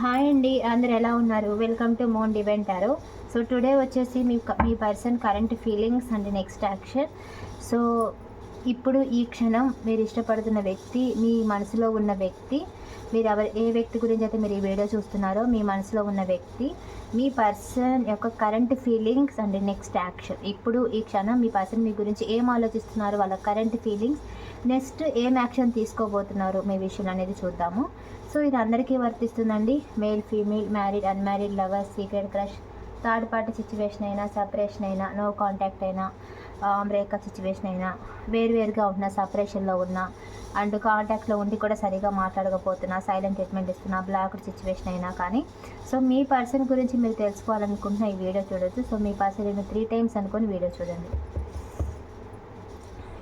Hi అండి అందరు ఎలా ఉన్నారు? వెల్కమ్ టు మోన్ డివెంటారో సో టుడే వచ్చేసి మీ మీ person current feelings and next action so ఇప్పుడు ఈ క్షణం మీరు ఇష్టపడుతున్న వ్యక్తి మీ మనసులో ఉన్న వ్యక్తి మీరు ఎవరు ఏ వ్యక్తి గురించి అయితే మీరు ఈ వీడియో చూస్తున్నారో మీ మనసులో ఉన్న వ్యక్తి మీ పర్సన్ యొక్క current feelings and next action ఇప్పుడు ఈ క్షణం మీ పర్సన్ మీ గురించి ఏం ఆలోచిస్తున్నారు వాళ్ళ కరెంట్ ఫీలింగ్స్ నెక్స్ట్ ఏం యాక్షన్ తీసుకోబోతున్నారు మీ విషయం అనేది చూద్దాము. సో ఇది అందరికీ వర్తిస్తుందండి. Male female married unmarried lover secret crush third party situation అయినా సపరేషన్ అయినా నో కాంటాక్ట్ అయినా బ్రేకప్ సిచ్యువేషన్ అయినా వేరువేరుగా ఉన్న సపరేషన్లో ఉన్న అండ్ కాంటాక్ట్లో ఉండి కూడా సరిగా మాట్లాడకపోతున్నా సైలెంట్ ట్రీట్మెంట్ ఇస్తున్నా బ్లాక్ సిచ్యువేషన్ అయినా కానీ. సో మీ పర్సన్ గురించి మీరు తెలుసుకోవాలనుకుంటున్న ఈ వీడియో చూడొచ్చు. సో మీ పర్సన్ నేను త్రీ టైమ్స్ అనుకొని వీడియో చూడండి.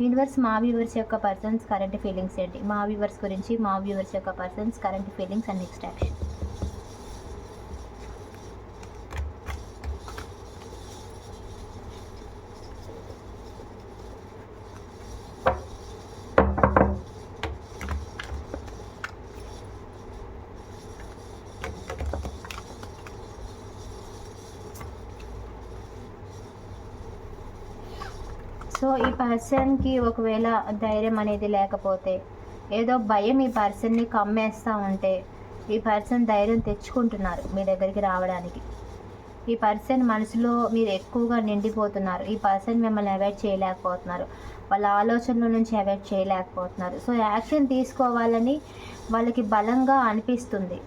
యూనివర్స్ మా వ్యూవర్స్ యొక్క పర్సన్స్ కరెంట్ ఫీలింగ్స్ ఏంటి? మా వ్యూవర్స్ గురించి మా వ్యూవర్స్ యొక్క persons current feelings and next action so ఈ పర్సన్కి ఒకవేళ ధైర్యం అనేది లేకపోతే ఏదో భయం ఈ పర్సన్ని కమ్మేస్తూ ఉంటే ఈ పర్సన్ ధైర్యం తెచ్చుకుంటున్నారు మీ దగ్గరికి రావడానికి. ఈ పర్సన్ మనసులో మీరు ఎక్కువగా నిండిపోతున్నారు. ఈ పర్సన్ మిమ్మల్ని అవాయిడ్ చేయలేకపోతున్నారు. వాళ్ళ ఆలోచనల నుంచి అవాయిడ్ చేయలేకపోతున్నారు. సో యాక్షన్ తీసుకోవాలని వాళ్ళకి బలంగా అనిపిస్తుంది.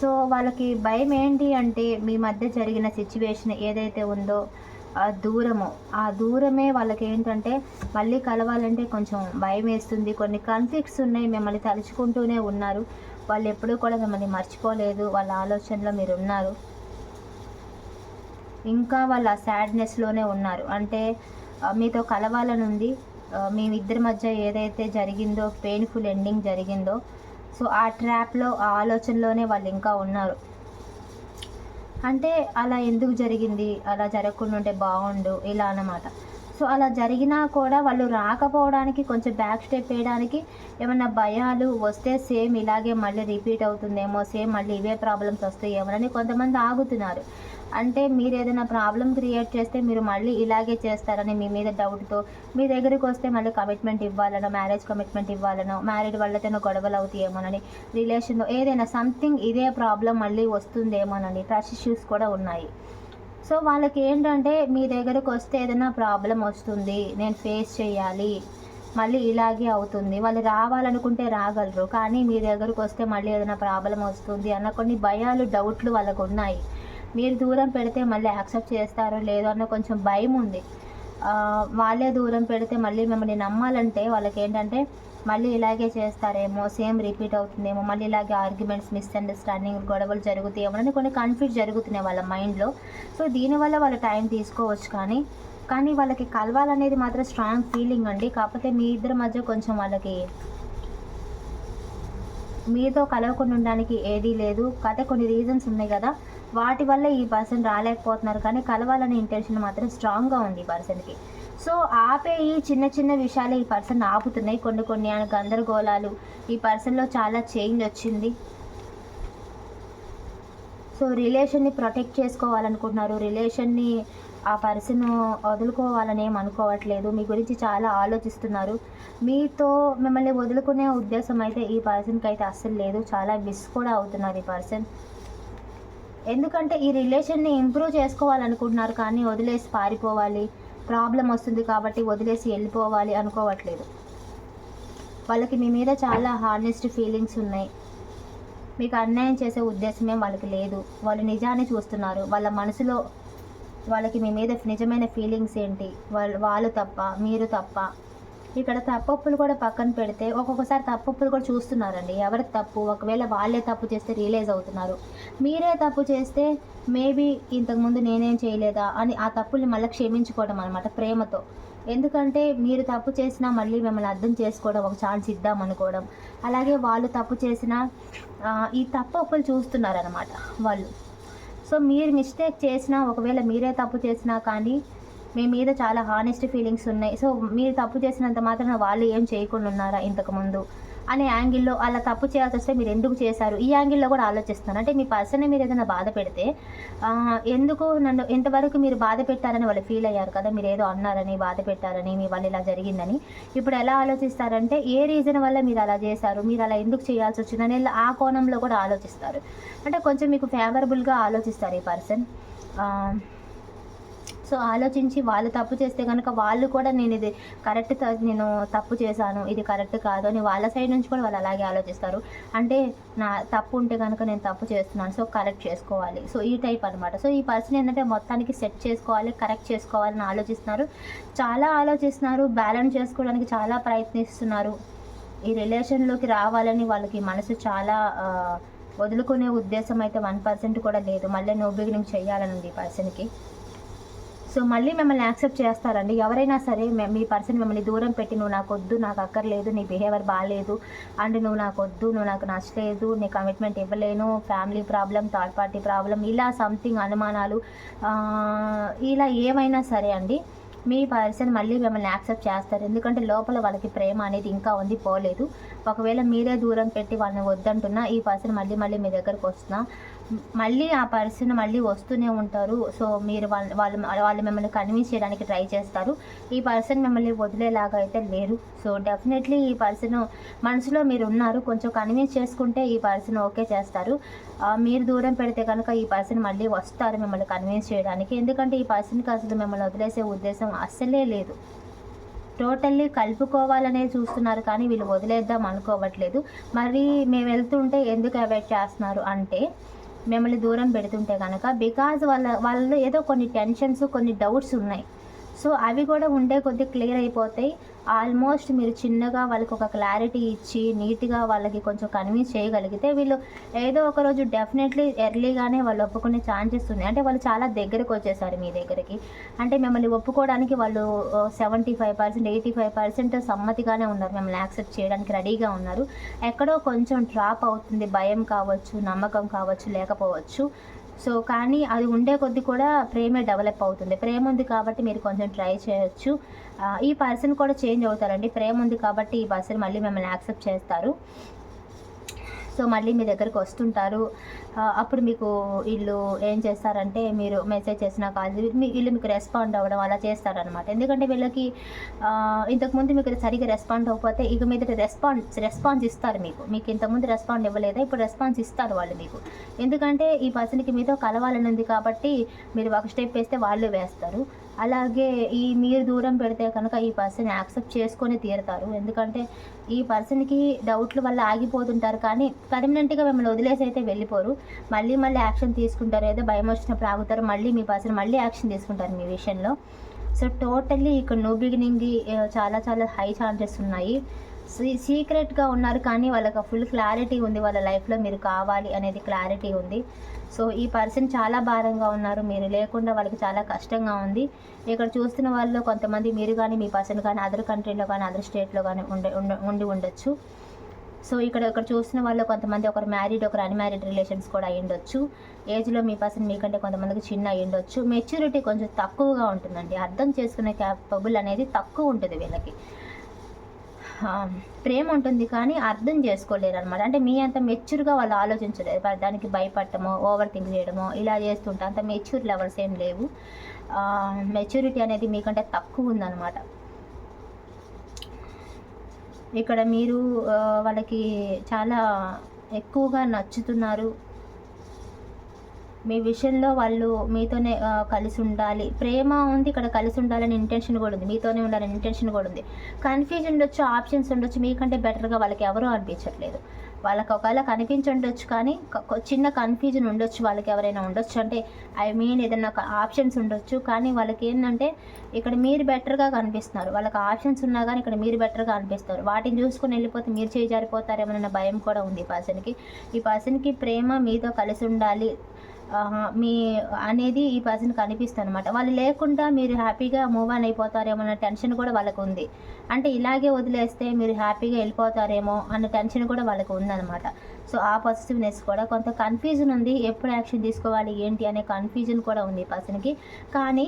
సో వాళ్ళకి భయం ఏంటి అంటే మీ మధ్య జరిగిన సిచ్యువేషన్ ఏదైతే ఉందో దూరము. ఆ దూరమే వాళ్ళకి ఏంటంటే మళ్ళీ కలవాలంటే కొంచెం భయం వేస్తుంది కొన్ని కాన్ఫ్లిక్ట్స్ ఉన్నాయి మిమ్మల్ని తలుచుకుంటూనే ఉన్నారు. వాళ్ళు ఎప్పుడూ కూడా మిమ్మల్ని మర్చిపోలేదు. వాళ్ళ ఆలోచనలో మీరు ఉన్నారు ఇంకా వాళ్ళ సాడ్నెస్లోనే ఉన్నారు. అంటే మీతో కలవాలని ఉంది. మేమిద్దరి ఇద్దరి మధ్య ఏదైతే జరిగిందో పెయిన్ఫుల్ ఎండింగ్ జరిగిందో సో ఆ ట్రాప్లో ఆ ఆలోచనలోనే వాళ్ళు ఇంకా ఉన్నారు. అంటే అలా ఎందుకు జరిగింది? అలా జరగకుండా ఉంటే బాగుండు. ఇలా అన్నమాట. సో అలా జరిగినా కూడా వాళ్ళు రాకపోవడానికి కొంచెం బ్యాక్ స్టెప్ వేయడానికి ఏమైనా భయాలు వస్తే సేమ్ ఇలాగే మళ్ళీ రిపీట్ అవుతుందేమో సేమ్ మళ్ళీ ఇవే ప్రాబ్లమ్స్ వస్తాయేమోనని కొంతమంది ఆగుతున్నారు. అంటే మీరు ఏదైనా ప్రాబ్లం క్రియేట్ చేస్తే మీరు మళ్ళీ ఇలాగే చేస్తారని మీ మీద డౌట్తో మీ దగ్గరికి వస్తే మళ్ళీ కమిట్మెంట్ ఇవ్వాలనో మ్యారేజ్ కమిట్మెంట్ ఇవ్వాలనో మ్యారీడ్ వాళ్ళతో గొడవలు అవుతాయేమోనని రిలేషన్లో ఏదైనా సంథింగ్ ఇదే ప్రాబ్లం మళ్ళీ వస్తుందేమోనని ట్రస్ట్ ఇష్యూస్ కూడా ఉన్నాయి. సో వాళ్ళకి ఏంటంటే మీ దగ్గరకు వస్తే ఏదైనా ప్రాబ్లం వస్తుంది నేను ఫేస్ చేయాలి మళ్ళీ ఇలాగే అవుతుంది. వాళ్ళు రావాలనుకుంటే రాగలరు కానీ మీ దగ్గరకు వస్తే మళ్ళీ ఏదైనా ప్రాబ్లం వస్తుంది అన్న కొన్ని భయాలు డౌట్లు వాళ్ళకు ఉన్నాయి మీరు దూరం పెడితే మళ్ళీ యాక్సెప్ట్ చేస్తారో లేదో అన్న కొంచెం భయం ఉంది వాళ్ళే దూరం పెడితే మళ్ళీ మిమ్మల్ని నమ్మాలంటే వాళ్ళకి ఏంటంటే మళ్ళీ ఇలాగే చేస్తారేమో సేమ్ రిపీట్ అవుతుందేమో మళ్ళీ ఇలాగే ఆర్గ్యుమెంట్స్ మిస్అండర్స్టాండింగ్ గొడవలు జరుగుతాయేమో అని కొన్ని కన్ఫ్యూజ్ జరుగుతున్నాయి వాళ్ళ మైండ్లో సో దీనివల్ల వాళ్ళు టైం తీసుకోవచ్చు కానీ కానీ వాళ్ళకి కలవాలనేది మాత్రం స్ట్రాంగ్ ఫీలింగ్ అండి. కాకపోతే మీ ఇద్దరి మధ్య కొంచెం వాళ్ళకి మీతో కలవకుండా ఉండడానికి ఏదీ లేదు. కథ కొన్ని రీజన్స్ ఉన్నాయి కదా. వాటి వల్ల ఈ పర్సన్ రాలేకపోతున్నారు కానీ కలవాలనే ఇంటెన్షన్ మాత్రం స్ట్రాంగ్గా ఉంది ఈ పర్సన్కి సో ఆపే ఈ చిన్న చిన్న విషయాలు ఈ పర్సన్ ఆపుతున్నాయి. కొన్ని కొన్ని ఆయన గందరగోళాలు. ఈ పర్సన్లో చాలా చేంజ్ వచ్చింది. సో రిలేషన్ని ప్రొటెక్ట్ చేసుకోవాలనుకుంటున్నారు. రిలేషన్ని ఆ పర్సన్ వదులుకోవాలని ఏం అనుకోవట్లేదు. మీ గురించి చాలా ఆలోచిస్తున్నారు. మీతో మిమ్మల్ని వదులుకునే ఉద్దేశం అయితే ఈ పర్సన్కి అయితే అస్సలు లేదు. చాలా మిస్ కూడా అవుతున్నారు ఈ పర్సన్. ఎందుకంటే ఈ రిలేషన్ని ఇంప్రూవ్ చేసుకోవాలనుకుంటున్నారు కానీ వదిలేసి పారిపోవాలి. ప్రాబ్లం వస్తుంది కాబట్టి వదిలేసి వెళ్ళిపోవాలి అనుకోవట్లేదు. వాళ్ళకి మీ మీద చాలా హార్నెస్ట్ ఫీలింగ్స్ ఉన్నాయి. మీకు అన్యాయం చేసే ఉద్దేశమే వాళ్ళకి లేదు. వాళ్ళు నిజాన్ని చూస్తున్నారు. వాళ్ళ మనసులో వాళ్ళకి మీ మీద నిజమైన ఫీలింగ్స్ ఏంటి? వాళ్ళు వాళ్ళు తప్ప మీరు తప్ప. ఇక్కడ తప్పప్పులు కూడా పక్కన పెడితే ఒక్కొక్కసారి తప్పప్పులు కూడా చూస్తున్నారండి. ఎవరి తప్పు? ఒకవేళ వాళ్ళే తప్పు చేస్తే రియలైజ్ అవుతున్నారు. మీరే తప్పు చేస్తే మేబీ ఇంతకుముందు నేనేం చేయలేదా అని ఆ తప్పుల్ని మళ్ళీ క్షమించుకోవడం అనమాట ప్రేమతో. ఎందుకంటే మీరు తప్పు చేసినా మళ్ళీ మిమ్మల్ని అర్థం చేసుకోవడం ఒక ఛాన్స్ ఇద్దాం అనుకోవడం. అలాగే వాళ్ళు తప్పు చేసినా ఈ తప్పు ఒప్పులు చూస్తున్నారనమాట వాళ్ళు. సో మీరు మిస్టేక్ చేసినా ఒకవేళ మీరే తప్పు చేసినా కానీ మీ మీద చాలా హానెస్ట్ ఫీలింగ్స్ ఉన్నాయి. సో మీరు తప్పు చేసినంత మాత్రం వాళ్ళు ఏం చేయకుండా ఉన్నారా ఇంతకుముందు అనే యాంగిల్లో అలా తప్పు చేయాల్సి వస్తే మీరు ఎందుకు చేశారు? ఈ యాంగిల్లో కూడా ఆలోచిస్తున్నారు. అంటే మీ పర్సన్ని మీరు ఏదైనా బాధ పెడితే ఎందుకు నన్ను ఇంతవరకు మీరు బాధ పెట్టారని వాళ్ళు ఫీల్ అయ్యారు కదా? మీరు ఏదో అన్నారని బాధ పెట్టారని మీ వాళ్ళు ఇలా జరిగిందని. ఇప్పుడు ఎలా ఆలోచిస్తారంటే ఏ రీజన్ వల్ల మీరు అలా చేశారు? మీరు అలా ఎందుకు చేయాల్సి వచ్చిందని ఆ కోణంలో కూడా ఆలోచిస్తారు. అంటే కొంచెం మీకు ఫేవరబుల్గా ఆలోచిస్తారు ఈ పర్సన్ సో ఆలోచించి వాళ్ళు తప్పు చేస్తే కనుక వాళ్ళు కూడా నేను ఇది కరెక్ట్ త- నేను తప్పు చేశాను ఇది కరెక్ట్ కాదు అని వాళ్ళ సైడ్ నుంచి కూడా వాళ్ళు అలాగే ఆలోచిస్తారు. అంటే నా తప్పు ఉంటే కనుక నేను తప్పు చేస్తున్నాను సో కరెక్ట్ చేసుకోవాలి. సో ఈ టైప్ అనమాట సో ఈ పర్సన్ ఏంటంటే మొత్తానికి సెట్ చేసుకోవాలి కరెక్ట్ చేసుకోవాలని ఆలోచిస్తున్నారు. చాలా ఆలోచిస్తున్నారు బ్యాలెన్స్ చేసుకోవడానికి చాలా ప్రయత్నిస్తున్నారు. ఈ రిలేషన్లోకి రావాలని వాళ్ళకి మనసు చాలా వదులుకునే ఉద్దేశం అయితే వన్ పర్సెంట్ కూడా లేదు. మళ్ళీ నో బిగినింగ్ చేయాలని ఉంది ఈ పర్సన్కి సో మళ్ళీ మిమ్మల్ని యాక్సెప్ట్ చేస్తారండి. ఎవరైనా సరే మీ పర్సన్ మిమ్మల్ని దూరం పెట్టి నువ్వు నాకు వద్దు నాకు అక్కర్లేదు నీ బిహేవియర్ బాగాలేదు అండ్ నువ్వు నాకు వద్దు నువ్వు నాకు నచ్చలేదు నీ కమిట్మెంట్ ఇవ్వలేను family problem third party problem ఇలా సంథింగ్ అనుమానాలు ఇలా ఏమైనా సరే అండి మీ పర్సన్ మళ్ళీ మిమ్మల్ని యాక్సెప్ట్ చేస్తారు. ఎందుకంటే లోపల వాళ్ళకి ప్రేమ అనేది ఇంకా ఉంది పోలేదు. ఒకవేళ మీరే దూరం పెట్టి వాళ్ళని వద్దంటున్నా ఈ పర్సన్ మళ్ళీ మళ్ళీ మీ దగ్గరకు వస్తున్నా మళ్ళీ ఆ పర్సన్ మళ్ళీ వస్తూనే ఉంటారు. సో మీరు వాళ్ళ వాళ్ళు వాళ్ళు మిమ్మల్ని కన్విన్స్ చేయడానికి ట్రై చేస్తారు. ఈ పర్సన్ మిమ్మల్ని వదిలేలాగా అయితే లేరు. సో డెఫినెట్లీ ఈ పర్సన్ మనసులో మీరు ఉన్నారు. కొంచెం కన్విన్స్ చేసుకుంటే ఈ పర్సన్ ఓకే చేస్తారు. మీరు దూరం పెడితే కనుక ఈ పర్సన్ మళ్ళీ వస్తారు మిమ్మల్ని కన్విన్స్ చేయడానికి. ఎందుకంటే ఈ పర్సన్కి అసలు మిమ్మల్ని వదిలేసే ఉద్దేశం అస్సలే లేదు. టోటల్లీ కలుపుకోవాలనే చూస్తున్నారు కానీ వీళ్ళు వదిలేద్దాం అనుకోవట్లేదు. మరి మేము వెళ్తుంటే ఎందుకు అవాయిడ్ చేస్తున్నారు అంటే మిమ్మల్ని దూరం పెడుతుంటే కనుక బికాజ్ వాళ్ళ వాళ్ళలో ఏదో కొన్ని టెన్షన్స్ కొన్ని డౌట్స్ ఉన్నాయి. సో అవి కూడా ఉండే కొద్ది క్లియర్ అయిపోతాయి. ఆల్మోస్ట్ మీరు చిన్నగా వాళ్ళకి ఒక క్లారిటీ ఇచ్చి నీట్గా వాళ్ళకి కొంచెం కన్విన్స్ చేయగలిగితే వీళ్ళు ఏదో ఒక రోజు డెఫినెట్లీ ఎర్లీగానే వాళ్ళు ఒప్పుకునే ఛాన్సెస్ ఉన్నాయి. అంటే వాళ్ళు చాలా దగ్గరకు వచ్చేసారు మీ దగ్గరికి. అంటే మిమ్మల్ని ఒప్పుకోవడానికి వాళ్ళు seventy five percent eighty five percent సమ్మతిగానే ఉన్నారు. మిమ్మల్ని యాక్సెప్ట్ చేయడానికి రెడీగా ఉన్నారు. ఎక్కడో కొంచెం డ్రాప్ అవుతుంది భయం కావచ్చు నమ్మకం కావచ్చు లేకపోవచ్చు. సో కానీ అది ఉండే కొద్ది కూడా ప్రేమే డెవలప్ అవుతుంది. ప్రేమ ఉంది కాబట్టి మీరు కొంచెం ట్రై చేయొచ్చు. ఈ పర్సన్ కూడా చేంజ్ అవుతారండి. ప్రేమ ఉంది కాబట్టి ఈ పర్సన్ మళ్ళీ మిమ్మల్ని యాక్సెప్ట్ చేస్తారు. సో మళ్ళీ మీ దగ్గరికి వస్తుంటారు. అప్పుడు మీకు వీళ్ళు ఏం చేస్తారంటే మీరు మెసేజ్ చేసిన కాల్ మీ వీళ్ళు మీకు రెస్పాండ్ అవ్వడం అలా చేస్తారనమాట ఎందుకంటే వీళ్ళకి ఇంతకుముందు మీకు సరిగ్గా రెస్పాండ్ అవ్వకపోతే ఇక మీద రెస్పాన్స్ రెస్పాన్స్ ఇస్తారు మీకు. మీకు ఇంతకుముందు రెస్పాండ్ ఇవ్వలేదా? ఇప్పుడు రెస్పాన్స్ ఇస్తారు వాళ్ళు మీకు. ఎందుకంటే ఈ పర్సన్కి మీతో కలవాలని ఉంది కాబట్టి మీరు ఒక స్టెప్ వేస్తే వాళ్ళు వేస్తారు. అలాగే ఈ మీరు దూరం పెడితే కనుక ఈ పర్సన్ యాక్సెప్ట్ చేసుకొని తీరుతారు. ఎందుకంటే ఈ పర్సన్కి డౌట్ల వల్ల ఆగిపోతుంటారు కానీ పర్మనెంట్గా మిమ్మల్ని వదిలేసి అయితే వెళ్ళిపోరు. మళ్ళీ మళ్ళీ యాక్షన్ తీసుకుంటారు ఏదో భయం వచ్చినప్పుడు ఆగుతారు మళ్ళీ మీ పర్సన్ మళ్ళీ యాక్షన్ తీసుకుంటారు మీ విషయంలో. సో టోటల్లీ ఇక్కడ నో బిగినింగ్ చాలా చాలా హై ఛాన్సెస్ ఉన్నాయి. సీ సీక్రెట్గా ఉన్నారు కానీ వాళ్ళకి ఫుల్ క్లారిటీ ఉంది వాళ్ళ లైఫ్లో మీరు కావాలి అనేది క్లారిటీ ఉంది. సో ఈ పర్సన్ చాలా భారంగా ఉన్నారు మీరు లేకుండా వాళ్ళకి చాలా కష్టంగా ఉంది. ఇక్కడ చూస్తున్న వాళ్ళు కొంతమంది మీరు కానీ మీ పర్సన్ కానీ అదర్ కంట్రీలో కానీ అదర్ స్టేట్లో కానీ ఉండే ఉండి ఉండొచ్చు. సో ఇక్కడ ఇక్కడ చూసిన వాళ్ళు కొంతమంది ఒకరు మ్యారీడ్ ఒకరు అన్మ్యారీడ్ రిలేషన్స్ కూడా అయ్యుండొచ్చు ఉండొచ్చు. ఏజ్లో మీ పర్సన్ మీకంటే కొంతమందికి చిన్న అయ్యుండొచ్చు ఉండొచ్చు. మెచ్యూరిటీ కొంచెం తక్కువగా ఉంటుందండి. అర్థం చేసుకునే క్యాపబుల్ అనేది తక్కువ ఉంటుంది వీళ్ళకి. ప్రేమ ఉంటుంది కానీ అర్థం చేసుకోలేరు అనమాట అంటే మీ అంత మెచ్యూర్గా వాళ్ళు ఆలోచించలేరు దానికి భయపడటమో ఓవర్ థింక్ చేయడమో ఇలా చేస్తుంటే అంత మెచ్యూర్ లెవెల్స్ ఏం లేవు. మెచ్యూరిటీ అనేది మీకంటే తక్కువ ఉందన్నమాట. ఇక్కడ మీరు వాళ్ళకి చాలా ఎక్కువగా నచ్చుతున్నారు. మీ విషయంలో వాళ్ళు మీతోనే కలిసి ఉండాలి. ప్రేమ ఉంది ఇక్కడ కలిసి ఉండాలని ఇంటెన్షన్ కూడా ఉంది. మీతోనే ఉండాలని ఇంటెన్షన్ కూడా ఉంది. కన్ఫ్యూజన్ ఉండొచ్చు ఆప్షన్స్ ఉండొచ్చు. మీకంటే బెటర్గా వాళ్ళకి ఎవరూ అనిపించట్లేదు. వాళ్ళకి ఒకవేళ కనిపించి ఉండొచ్చు కానీ చిన్న కన్ఫ్యూజన్ ఉండొచ్చు వాళ్ళకి ఎవరైనా ఉండొచ్చు. అంటే ఐ మీన్ ఏదైనా ఒక ఆప్షన్స్ ఉండొచ్చు. కానీ వాళ్ళకి ఏంటంటే ఇక్కడ మీరు బెటర్గా కనిపిస్తున్నారు. వాళ్ళకి ఆప్షన్స్ ఉన్నా కానీ ఇక్కడ మీరు బెటర్గా అనిపిస్తారు. వాటిని చూసుకొని వెళ్ళిపోతే మీరు చేయి జారిపోతారేమోనన్న భయం కూడా ఉంది ఈ పర్సన్కి ఈ పర్సన్కి ప్రేమ మీతో కలిసి ఉండాలి. మీ అనేది ఈ పర్సన్కి అనిపిస్తుంది అనమాట వాళ్ళు లేకుండా మీరు హ్యాపీగా మూవ్ ఆన్ అయిపోతారేమో అన్న టెన్షన్ కూడా వాళ్ళకు ఉంది. అంటే ఇలాగే వదిలేస్తే మీరు హ్యాపీగా వెళ్ళిపోతారేమో అన్న టెన్షన్ కూడా వాళ్ళకు ఉందన్నమాట. సో ఆ పాజిటివ్నెస్ కూడా కొంత కన్ఫ్యూజన్ ఉంది. ఎప్పుడు యాక్షన్ తీసుకోవాలి ఏంటి అనే కన్ఫ్యూజన్ కూడా ఉంది ఈ పర్సన్కి కానీ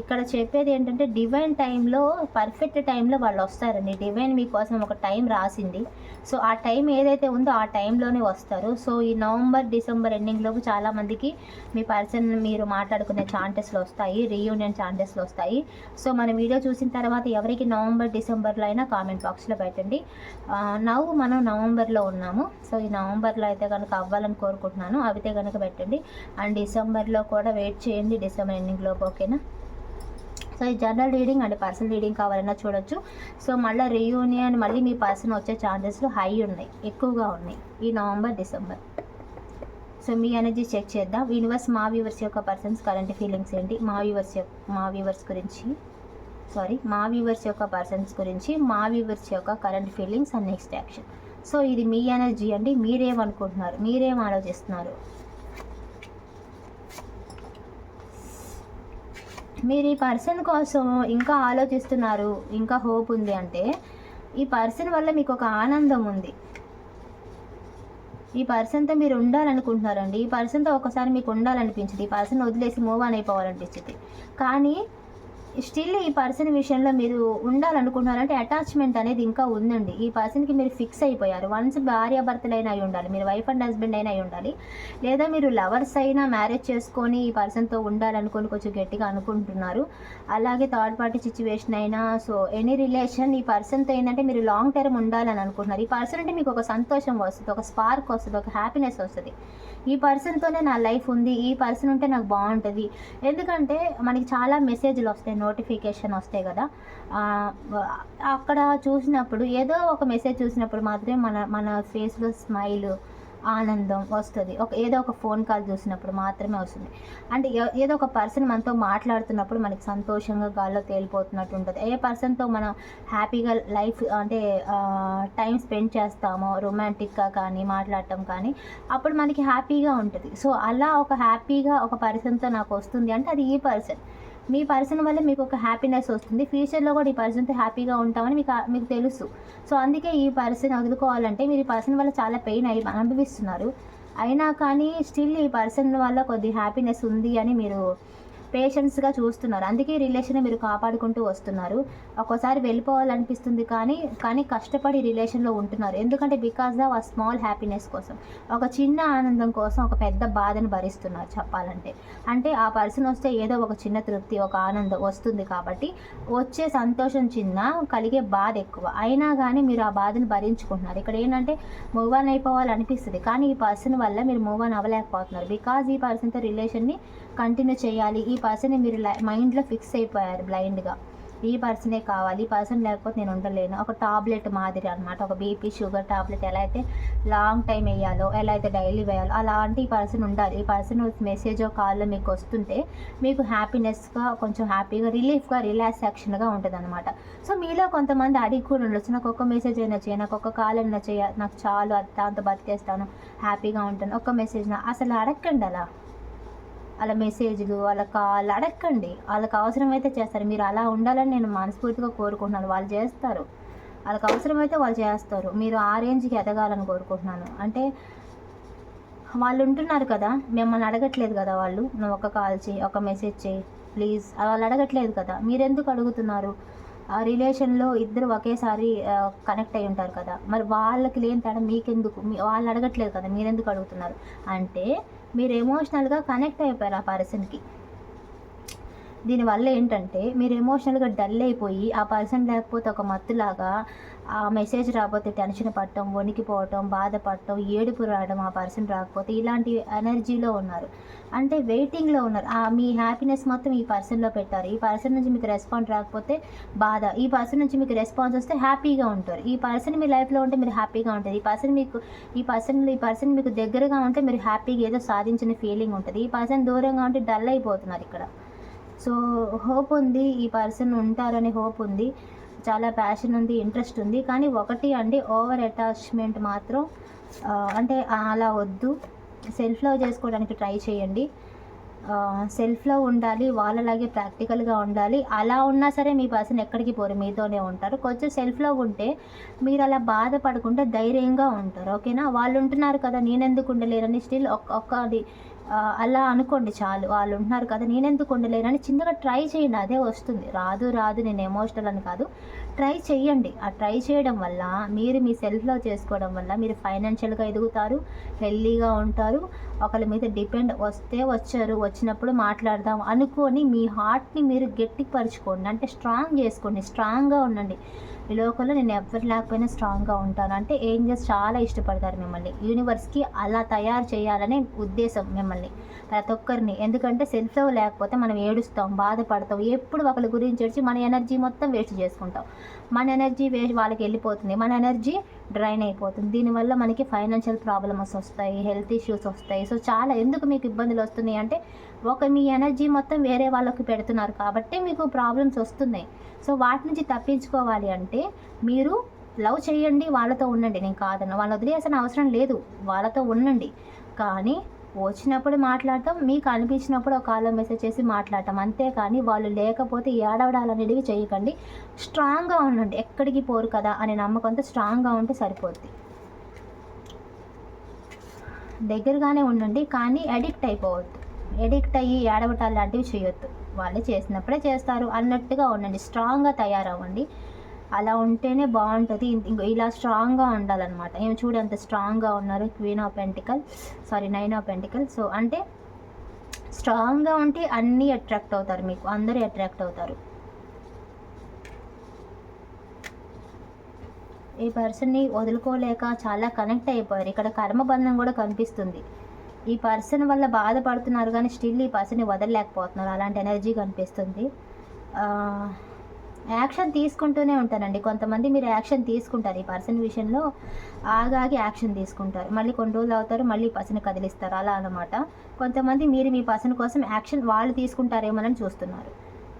ఇక్కడ చెప్పేది ఏంటంటే డివైన్ టైంలో పర్ఫెక్ట్ టైంలో వాళ్ళు వస్తారండి. డివైన్ మీకోసం ఒక టైం రాసింది. సో ఆ టైం ఏదైతే ఉందో ఆ టైంలోనే వస్తారు. సో ఈ నవంబర్ డిసెంబర్ ఎండింగ్లోపు చాలామందికి మీ పర్సన్ మీరు మాట్లాడుకునే ఛాన్సెస్లు వస్తాయి రీయూనియన్ ఛాన్సెస్లు వస్తాయి. సో మన వీడియో చూసిన తర్వాత ఎవరికి నవంబర్ డిసెంబర్లో అయినా కామెంట్ బాక్స్లో పెట్టండి. నవ్వు మనం నవంబర్లో ఉన్నాము. సో ఈ నవంబర్లో అయితే కనుక అవ్వాలని కోరుకుంటున్నాను. అవితే కనుక పెట్టండి. అండ్ డిసెంబర్లో కూడా వెయిట్ చేయండి డిసెంబర్ ఎండింగ్లోపు ఓకేనా సో ఈ general reading and personal reading కావాలన్నా చూడొచ్చు. సో మళ్ళీ రీయూనియన్ మళ్ళీ మీ పర్సన్ వచ్చే ఛాన్సెస్లు హై ఉన్నాయి ఎక్కువగా ఉన్నాయి. ఈ నవంబర్ డిసెంబర్. సో మీ ఎనర్జీ చెక్ చేద్దాం. యూనివర్స్ మా వ్యూవర్స్ యొక్క పర్సన్స్ కరెంట్ ఫీలింగ్స్ ఏంటి? మా వ్యూవర్స్ మా వ్యూవర్స్ గురించి. సారీ మా వ్యూవర్స్ యొక్క పర్సన్స్ గురించి మా వ్యూవర్స్ యొక్క current feelings and next action. So ఇది మీ ఎనర్జీ అండి. మీరేమనుకుంటున్నారు? మీరేం ఆలోచిస్తున్నారు? మీరు ఈ పర్సన్ కోసం ఇంకా ఆలోచిస్తున్నారు ఇంకా హోప్ ఉంది అంటే ఈ పర్సన్ వల్ల మీకు ఒక ఆనందం ఉంది. ఈ పర్సన్తో మీరు ఉండాలనుకుంటున్నారండి. ఈ పర్సన్తో ఒకసారి మీకు ఉండాలనిపించింది. ఈ పర్సన్ వదిలేసి మూవ్ ఆన్ అయిపోవాలనిపించింది. కానీ స్టిల్ ఈ పర్సన్ విషయంలో మీరు ఉండాలనుకుంటున్నారంటే అటాచ్మెంట్ అనేది ఇంకా ఉందండి. ఈ పర్సన్కి మీరు ఫిక్స్ అయిపోయారు. వన్స్ భార్యాభర్తలైనా అయి ఉండాలి మీరు వైఫ్ అండ్ హస్బెండ్ అయినా అయి ఉండాలి లేదా మీరు లవర్స్ అయినా మ్యారేజ్ చేసుకొని ఈ పర్సన్తో ఉండాలనుకొని కొంచెం గట్టిగా అనుకుంటున్నారు. అలాగే థర్డ్ పార్టీ సిచ్యువేషన్ అయినా సో ఎనీ రిలేషన్ ఈ పర్సన్తో ఏంటంటే మీరు లాంగ్ టర్మ్ ఉండాలని అనుకుంటున్నారు. ఈ పర్సన్ అంటే మీకు ఒక సంతోషం వస్తుంది ఒక స్పార్క్ వస్తుంది ఒక హ్యాపీనెస్ వస్తుంది. ఈ పర్సన్తోనే నా లైఫ్ ఉంది ఈ పర్సన్ ఉంటే నాకు బాగుంటుంది. ఎందుకంటే మనకి చాలా మెసేజ్లు వస్తాయి నోటిఫికేషన్ వస్తాయి కదా. అక్కడ చూసినప్పుడు ఏదో ఒక మెసేజ్ చూసినప్పుడు మాత్రమే మన మన ఫేస్లో స్మైల్ ఆనందం వస్తుంది. ఒక ఏదో ఒక ఫోన్ కాల్ చూసినప్పుడు మాత్రమే వస్తుంది. అంటే ఏదో ఒక పర్సన్ మనతో మాట్లాడుతున్నప్పుడు మనకి సంతోషంగా గాల్లో తేలిపోతున్నట్టు ఉంటుంది. ఏ పర్సన్తో మనం హ్యాపీగా లైఫ్ అంటే టైం స్పెండ్ చేస్తామో రొమాంటిక్గా కానీ మాట్లాడటం కానీ అప్పుడు మనకి హ్యాపీగా ఉంటుంది. సో అలా ఒక హ్యాపీగా ఒక పర్సన్తో నాకు వస్తుంది అంటే అది ఈ పర్సన్. మీ పర్సన్ వల్ల మీకు ఒక హ్యాపీనెస్ వస్తుంది. ఫ్యూచర్లో కూడా ఈ పర్సన్తో హ్యాపీగా ఉంటామని మీకు మీకు తెలుసు. సో అందుకే ఈ పర్సన్ వదులుకోవాలంటే మీరు ఈ పర్సన్ వల్ల చాలా పెయిన్ అయి అనుభవిస్తున్నారు. అయినా కానీ స్టిల్ ఈ పర్సన్ వల్ల కొద్ది హ్యాపీనెస్ ఉంది అని మీరు పేషెన్స్గా చూస్తున్నారు. అందుకే రిలేషన్ మీరు కాపాడుకుంటూ వస్తున్నారు. ఒక్కోసారి వెళ్ళిపోవాలనిపిస్తుంది కానీ కానీ కష్టపడి రిలేషన్లో ఉంటున్నారు. ఎందుకంటే బికాస్ ఆఫ్ ఆ స్మాల్ హ్యాపీనెస్ కోసం ఒక చిన్న ఆనందం కోసం ఒక పెద్ద బాధను భరిస్తున్నారు చెప్పాలంటే. అంటే ఆ పర్సన్ వస్తే ఏదో ఒక చిన్న తృప్తి ఒక ఆనందం వస్తుంది కాబట్టి వచ్చే సంతోషం చిన్న కలిగే బాధ ఎక్కువ. అయినా కానీ మీరు ఆ బాధను భరించుకుంటున్నారు. ఇక్కడ ఏంటంటే మూవ్ ఆన్ అయిపోవాలనిపిస్తుంది. కానీ ఈ పర్సన్ వల్ల మీరు మూవ్ ఆన్ అవ్వలేకపోతున్నారు. బికాజ్ ఈ పర్సన్తో రిలేషన్ని కంటిన్యూ చేయాలి. ఈ పర్సన్ని మీరు మైండ్లో ఫిక్స్ అయిపోయారు బ్లైండ్గా ఈ పర్సనే కావాలి? ఈ పర్సన్ లేకపోతే నేను ఉండలేను. ఒక టాబ్లెట్ మాదిరి అనమాట ఒక బీపీ షుగర్ టాబ్లెట్ ఎలా అయితే లాంగ్ టైం వేయాలో ఎలా అయితే డైలీ వేయాలో అలాంటి ఈ పర్సన్ ఉండాలి. ఈ పర్సన్ మెసేజ్ కాల్లో మీకు వస్తుంటే మీకు హ్యాపీనెస్గా కొంచెం హ్యాపీగా రిలీఫ్గా రిలాక్సాక్షన్గా ఉంటుంది అనమాట సో మీలో కొంతమంది అడిగి కూడా ఉండొచ్చు. నాకు ఒక్క మెసేజ్ అయినా చేయ నాకు ఒక కాల్ అయినా చేయ నాకు చాలు అది దాంతో బతికేస్తాను హ్యాపీగా ఉంటాను ఒక్క మెసేజ్ నా. అసలు అడగండి అలా. అలా మెసేజ్లు వాళ్ళ కాల్ అడగండి వాళ్ళకి అవసరమైతే చేస్తారు. మీరు అలా ఉండాలని నేను మనస్ఫూర్తిగా కోరుకుంటున్నాను. వాళ్ళు చేస్తారు. వాళ్ళకి అవసరమైతే వాళ్ళు చేస్తారు. మీరు ఆ రేంజ్కి ఎదగాలని కోరుకుంటున్నాను. అంటే వాళ్ళు ఉంటున్నారు కదా మిమ్మల్ని అడగట్లేదు కదా వాళ్ళు. నువ్వు ఒక కాల్ చేయి ఒక మెసేజ్ చేయి. ప్లీజ్. వాళ్ళు అడగట్లేదు కదా. మీరెందుకు అడుగుతున్నారు? రిలేషన్లో ఇద్దరు ఒకేసారి కనెక్ట్ అయి ఉంటారు కదా. మరి వాళ్ళకి లేని తేడా మీకెందుకు? మీ వాళ్ళు అడగట్లేదు కదా మీరెందుకు అడుగుతున్నారు? అంటే మీరు ఎమోషనల్గా కనెక్ట్ అయిపోయారు ఆ పర్సన్కి. దీనివల్ల ఏంటంటే మీరు ఎమోషనల్గా డల్ అయిపోయి ఆ పర్సన్ లేకపోతే ఒక మత్తులాగా ఆ మెసేజ్ రాకపోతే టెన్షన్ పడటం వణికిపోవటం బాధపడటం ఏడుపు రావడం ఆ పర్సన్ రాకపోతే ఇలాంటి ఎనర్జీలో ఉన్నారు. అంటే వెయిటింగ్లో ఉన్నారు. ఆ మీ హ్యాపీనెస్ మొత్తం ఈ పర్సన్లో పెట్టారు. ఈ పర్సన్ నుంచి మీకు రెస్పాన్స్ రాకపోతే బాధ. ఈ పర్సన్ నుంచి మీకు రెస్పాన్స్ వస్తే హ్యాపీగా ఉంటారు. ఈ పర్సన్ మీ లైఫ్లో ఉంటే మీరు హ్యాపీగా ఉంటుంది ఈ పర్సన్ మీకు ఈ పర్సన్ ఈ పర్సన్ మీకు దగ్గరగా ఉంటే మీరు హ్యాపీగా ఏదో సాధించిన ఫీలింగ్ ఉంటుంది. ఈ పర్సన్ దూరంగా ఉంటే డల్ అయిపోతున్నారు ఇక్కడ. సో హోప్ ఉంది ఈ పర్సన్ ఉంటారని హోప్ ఉంది. చాలా ప్యాషన్ ఉంది ఇంట్రెస్ట్ ఉంది. కానీ ఒకటి అండి ఓవర్ అటాచ్మెంట్ మాత్రం అంటే అలా వద్దు. సెల్ఫ్ లవ్ చేసుకోవడానికి ట్రై చేయండి. సెల్ఫ్లో ఉండాలి వాళ్ళలాగే ప్రాక్టికల్గా ఉండాలి. అలా ఉన్నా సరే మీ పర్సన్ ఎక్కడికి పోరు మీతోనే ఉంటారు. కొంచెం సెల్ఫ్లో ఉంటే మీరు అలా బాధపడకుండా ధైర్యంగా ఉంటారు ఓకేనా? వాళ్ళు ఉంటున్నారు కదా నేనెందుకు ఉండలేరని స్టిల్ ఒక్కది అలా అనుకోండి చాలు. వాళ్ళు ఉంటున్నారు కదా నేనెందుకు ఉండలేనని చిన్నగా ట్రై చేయండి. అదే వస్తుంది. రాదు రాదు నేను ఎమోషనల్ అని కాదు. ట్రై చేయండి. ఆ ట్రై చేయడం వల్ల మీరు మీ సెల్ఫ్లో చేసుకోవడం వల్ల మీరు ఫైనాన్షియల్గా ఎదుగుతారు హెల్దీగా ఉంటారు. ఒకరి మీద డిపెండ్ వస్తే వచ్చారు వచ్చినప్పుడు మాట్లాడదాం అనుకొని మీ హార్ట్ని మీరు గట్టిపరచుకోండి. అంటే స్ట్రాంగ్ చేసుకోండి స్ట్రాంగ్గా ఉండండి. ఈ లోకంలో నేను ఎవరు లేకపోయినా స్ట్రాంగ్గా ఉంటాను. అంటే ఏంజల్స్ చాలా ఇష్టపడతారు మిమ్మల్ని. యూనివర్స్కి అలా తయారు చేయాలనే ఉద్దేశం మిమ్మల్ని ప్రతి ఒక్కరిని. ఎందుకంటే సెల్ఫ్ లవ్ లేకపోతే మనం ఏడుస్తాం బాధపడతాం. ఎప్పుడు ఒకరి గురించి వచ్చి మన ఎనర్జీ మొత్తం వేస్ట్ చేసుకుంటాం. మన ఎనర్జీ వే వాళ్ళకి వెళ్ళిపోతుంది. మన ఎనర్జీ డ్రైన్ అయిపోతుంది. దీనివల్ల మనకి ఫైనాన్షియల్ ప్రాబ్లమ్స్ వస్తాయి హెల్త్ ఇష్యూస్ వస్తాయి. సో చాలా ఎందుకు మీకు ఇబ్బందులు వస్తున్నాయి అంటే ఒక మీ ఎనర్జీ మొత్తం వేరే వాళ్ళకి పెడుతున్నారు కాబట్టి మీకు ప్రాబ్లమ్స్ వస్తున్నాయి. సో వాటి నుంచి తప్పించుకోవాలి అంటే మీరు లవ్ చేయండి వాళ్ళతో ఉండండి. నేను కాదన్న వాళ్ళు వదిలేసిన అవసరం లేదు. వాళ్ళతో ఉండండి. కానీ వచ్చినప్పుడు మాట్లాడతాం మీకు అనిపించినప్పుడు ఒక కాల్లో మెసేజ్ చేసి మాట్లాడటం అంతేకాని వాళ్ళు లేకపోతే ఏడవడాలనేటివి చేయకండి. స్ట్రాంగ్గా ఉండండి. ఎక్కడికి పోరు కదా అనే నమ్మకంతో స్ట్రాంగ్గా ఉంటే సరిపోద్ది. దగ్గరగానే ఉండండి కానీ అడిక్ట్ అయిపోవద్దు. ఎడిక్ట్ అయ్యి ఏడవటాలు లాంటివి చేయొద్దు. వాళ్ళు చేసినప్పుడే చేస్తారు అన్నట్టుగా ఉండండి. స్ట్రాంగ్గా తయారవ్వండి. అలా ఉంటేనే బాగుంటుంది. ఇలా స్ట్రాంగ్గా ఉండాలన్నమాట. ఏమి చూడు ఎంత స్ట్రాంగ్గా ఉన్నారు. Queen of pentacle. Sorry nine of pentacle. So అంటే స్ట్రాంగ్గా ఉంటే అన్నీ అట్రాక్ట్ అవుతారు మీకు. అందరూ అట్రాక్ట్ అవుతారు. ఈ పర్సన్ని వదులుకోలేక చాలా కనెక్ట్ అయిపోయారు. ఇక్కడ కర్మబంధం కూడా కనిపిస్తుంది. ఈ పర్సన్ వల్ల బాధపడుతున్నారు కానీ స్టిల్ ఈ పర్సన్ని వదలలేకపోతున్నారు. అలాంటి ఎనర్జీ కనిపిస్తుంది. యాక్షన్ తీసుకుంటూనే ఉంటానండి కొంతమంది మీరు యాక్షన్ తీసుకుంటారు ఈ పర్సన్ విషయంలో. ఆగాగి యాక్షన్ తీసుకుంటారు. మళ్ళీ కొన్ని రోజులు అవుతారు మళ్ళీ ఈ పర్సన్ కదిలిస్తారు. అలా అనమాట కొంతమంది మీరు మీ పర్సన్ కోసం యాక్షన్ వాళ్ళు తీసుకుంటారేమోనని చూస్తున్నారు.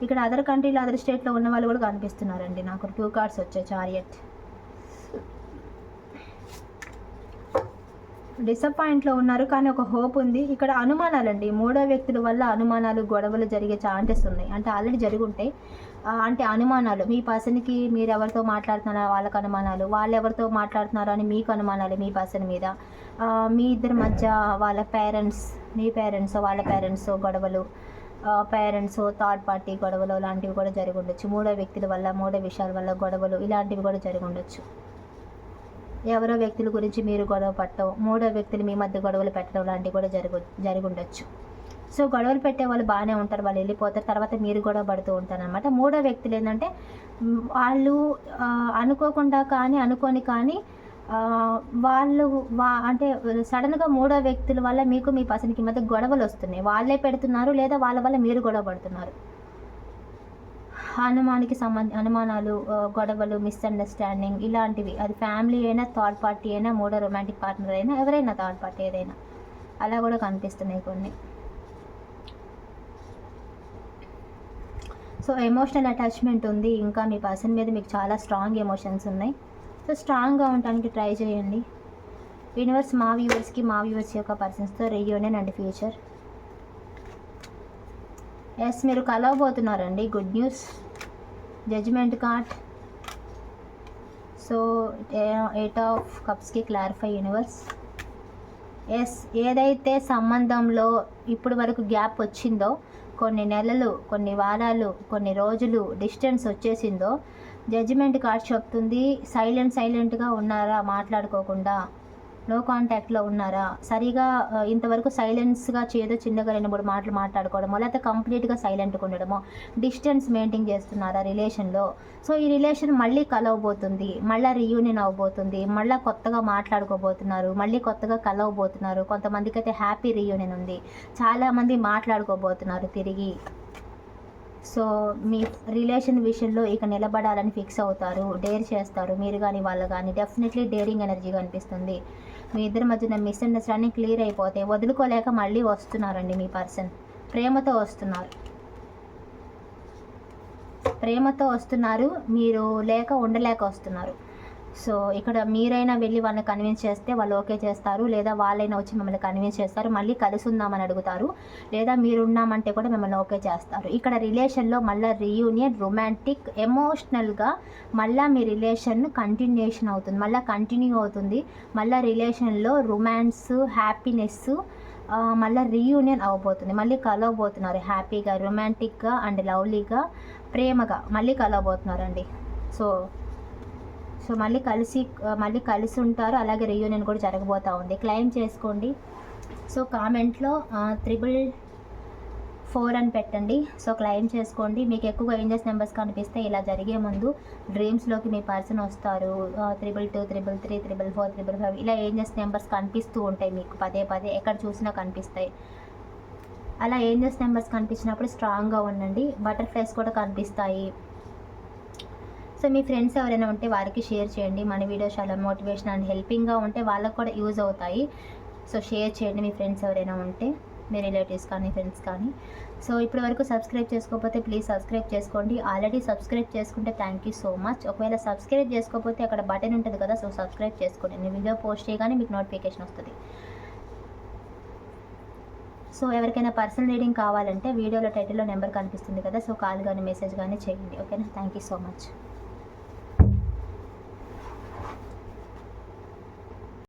ఇక్కడ అదర్ కంట్రీలో అదర్ స్టేట్లో ఉన్న వాళ్ళు కూడా కనిపిస్తున్నారండి. నాకు టూ కార్డ్స్ వచ్చాయి. చారియట్. డిసప్పాయింట్లో ఉన్నారు కానీ ఒక హోప్ ఉంది. ఇక్కడ అనుమానాలండి. మూడో వ్యక్తుల వల్ల అనుమానాలు గొడవలు జరిగే ఛాన్సెస్ ఉన్నాయి. అంటే ఆల్రెడీ జరుగుంటాయి అంటే అనుమానాలు. మీ పర్సన్కి మీరు ఎవరితో మాట్లాడుతున్నారో వాళ్ళకు అనుమానాలు. వాళ్ళు ఎవరితో మాట్లాడుతున్నారో అని మీకు అనుమానాలు మీ పర్సన్ మీద. మీ ఇద్దరి మధ్య వాళ్ళ పేరెంట్స్ మీ పేరెంట్స్ వాళ్ళ పేరెంట్స్ గొడవలు పేరెంట్స్ థర్డ్ పార్టీ గొడవలు లాంటివి కూడా జరిగి ఉండొచ్చు. మూడో వ్యక్తుల వల్ల మూడో విషయాల వల్ల గొడవలు ఇలాంటివి కూడా జరిగి ఉండొచ్చు. ఎవరో వ్యక్తుల గురించి మీరు గొడవ పట్టడం మూడో వ్యక్తులు మీ మధ్య గొడవలు పెట్టడం లాంటివి కూడా జరుగు జరుగుండొచ్చు. సో గొడవలు పెట్టే వాళ్ళు బాగానే ఉంటారు. వాళ్ళు వెళ్ళిపోతారు. తర్వాత మీరు గొడవ పడుతూ ఉంటారు అనమాట మూడో వ్యక్తులు ఏంటంటే వాళ్ళు అనుకోకుండా కానీ అనుకోని కానీ వాళ్ళు వా అంటే సడన్గా మూడో వ్యక్తుల వల్ల మీకు మీ పర్సన్కి మధ్య గొడవలు వస్తున్నాయి. వాళ్ళే పెడుతున్నారు లేదా వాళ్ళ వల్ల మీరు గొడవ పడుతున్నారు? అనుమానికి సంబంధ అనుమానాలు గొడవలు మిస్అండర్స్టాండింగ్ ఇలాంటివి. అది ఫ్యామిలీ అయినా థర్డ్ పార్టీ అయినా మూడో రొమాంటిక్ పార్ట్నర్ అయినా ఎవరైనా థర్డ్ పార్టీ ఏదైనా. అలా కూడా కనిపిస్తున్నాయి కొన్ని. సో ఎమోషనల్ అటాచ్మెంట్ ఉంది. ఇంకా మీ పర్సన్ మీద మీకు చాలా స్ట్రాంగ్ ఎమోషన్స్ ఉన్నాయి. సో స్ట్రాంగ్గా ఉండడానికి ట్రై చేయండి. యూనివర్స్ మా వ్యూవర్స్కి మా వ్యూవర్స్ యొక్క పర్సన్స్తో రీయూనియన్ అండ్ ఫ్యూచర్ ఎస్ మీరు కలవబోతున్నారండి. Good news judgement card. So eight of కప్స్కి clarify universe. Yes ఏదైతే సంబంధంలో ఇప్పుడు వరకు గ్యాప్ వచ్చిందో కొన్ని నెలలు కొన్ని వారాలు కొన్ని రోజులు డిస్టెన్స్ వచ్చేసిందో జడ్జిమెంట్ కార్డ్ చెప్తుంది. సైలెంట్ సైలెంట్గా ఉన్నారా మాట్లాడుకోకుండా. నో కాంటాక్ట్లో ఉన్నారా? సరిగా ఇంతవరకు సైలెన్స్గా చేదో చిన్నగా రెండు మూడు మాటలు మాట్లాడుకోవడమో లేకపోతే కంప్లీట్గా సైలెంట్గా ఉండడమో డిస్టెన్స్ మెయింటైన్ చేస్తున్నారా రిలేషన్లో సో ఈ రిలేషన్ మళ్ళీ కలవబోతుంది మళ్ళీ రీయూనియన్ అవ్వబోతుంది మళ్ళీ కొత్తగా మాట్లాడుకోబోతున్నారు మళ్ళీ కొత్తగా కలవబోతున్నారు కొంతమందికి అయితే హ్యాపీ రీయూనియన్ ఉంది చాలామంది మాట్లాడుకోబోతున్నారు తిరిగి. సో మీ రిలేషన్ విషయంలో ఇక నిలబడాలని ఫిక్స్ అవుతారు డేర్ చేస్తారు మీరు కానీ వాళ్ళు కానీ డెఫినెట్లీ డేరింగ్ ఎనర్జీ కనిపిస్తుంది మీ ఇద్దరి మధ్యన మిస్అండర్స్టాండింగ్ క్లియర్ అయిపోతే వదులుకోలేక మళ్ళీ వస్తున్నారండి మీ పర్సన్. ప్రేమతో వస్తున్నారు. ప్రేమతో వస్తున్నారు మీరు లేక ఉండలేక వస్తున్నారు. సో ఇక్కడ మీరైనా వెళ్ళి వాళ్ళని కన్విన్స్ చేస్తే వాళ్ళు ఓకే చేస్తారు. లేదా వాళ్ళైనా వచ్చి మిమ్మల్ని కన్విన్స్ చేస్తారు. మళ్ళీ కలిసి ఉందామని అడుగుతారు. లేదా మీరు ఉన్నామంటే కూడా మిమ్మల్ని ఓకే చేస్తారు. ఇక్కడ రిలేషన్లో మళ్ళీ రీయూనియన్ రొమాంటిక్ ఎమోషనల్గా మళ్ళీ మీ రిలేషన్ కంటిన్యూషన్ అవుతుంది. మళ్ళీ కంటిన్యూ అవుతుంది. మళ్ళీ రిలేషన్లో రొమాన్స్ హ్యాపీనెస్ మళ్ళీ రీయూనియన్ అవ్వబోతుంది మళ్ళీ కలవబోతున్నారు. హ్యాపీగా రొమాంటిక్గా అండ్ లవ్లీగా ప్రేమగా మళ్ళీ కలవబోతున్నారండి. సో సో మళ్ళీ కలిసి మళ్ళీ కలిసి ఉంటారు. అలాగే రీయూనియన్ కూడా జరగబోతూ ఉంది. క్లెయిమ్ చేసుకోండి. సో కామెంట్లో త్రిబుల్ ఫోర్ అని పెట్టండి. సో క్లెయిమ్ చేసుకోండి. మీకు ఎక్కువగా ఏంజెస్ నెంబర్స్ కనిపిస్తే ఇలా జరిగే ముందు డ్రీమ్స్లోకి మీ పర్సన్ వస్తారు. Triple two triple three triple four triple five ఇలా ఏంజెస్ నెంబర్స్ కనిపిస్తూ ఉంటాయి మీకు. పదే పదే ఎక్కడ చూసినా కనిపిస్తాయి. అలా ఏంజెస్ నెంబర్స్ కనిపించినప్పుడు స్ట్రాంగ్గా ఉండండి. బటర్ఫ్లైస్ కూడా కనిపిస్తాయి. సో మీ ఫ్రెండ్స్ ఎవరైనా ఉంటే వారికి షేర్ చేయండి. మన వీడియోస్ చాలా మోటివేషన్ అండ్ హెల్పింగ్గా ఉంటే వాళ్ళకు కూడా యూజ్ అవుతాయి. సో షేర్ చేయండి మీ ఫ్రెండ్స్ ఎవరైనా ఉంటే మీ రిలేటివ్స్ కానీ ఫ్రెండ్స్ కానీ. సో ఇప్పటి వరకు సబ్స్క్రైబ్ చేసుకోకపోతే ప్లీజ్ సబ్స్క్రైబ్ చేసుకోండి. ఆల్రెడీ సబ్స్క్రైబ్ చేసుకుంటే థ్యాంక్ యూ సో మచ్. ఒకవేళ సబ్స్క్రైబ్ చేసుకోకపోతే అక్కడ బటన్ ఉంటుంది కదా సో సబ్స్క్రైబ్ చేసుకోండి. నేను వీడియో పోస్ట్ చేయగానే మీకు నోటిఫికేషన్ వస్తుంది. సో ఎవరికైనా పర్సనల్ రీడింగ్ కావాలంటే వీడియోలో టైటిల్లో నెంబర్ కనిపిస్తుంది కదా సో కాల్ కానీ మెసేజ్ కానీ చేయండి. ఓకేనా? Thank you so much.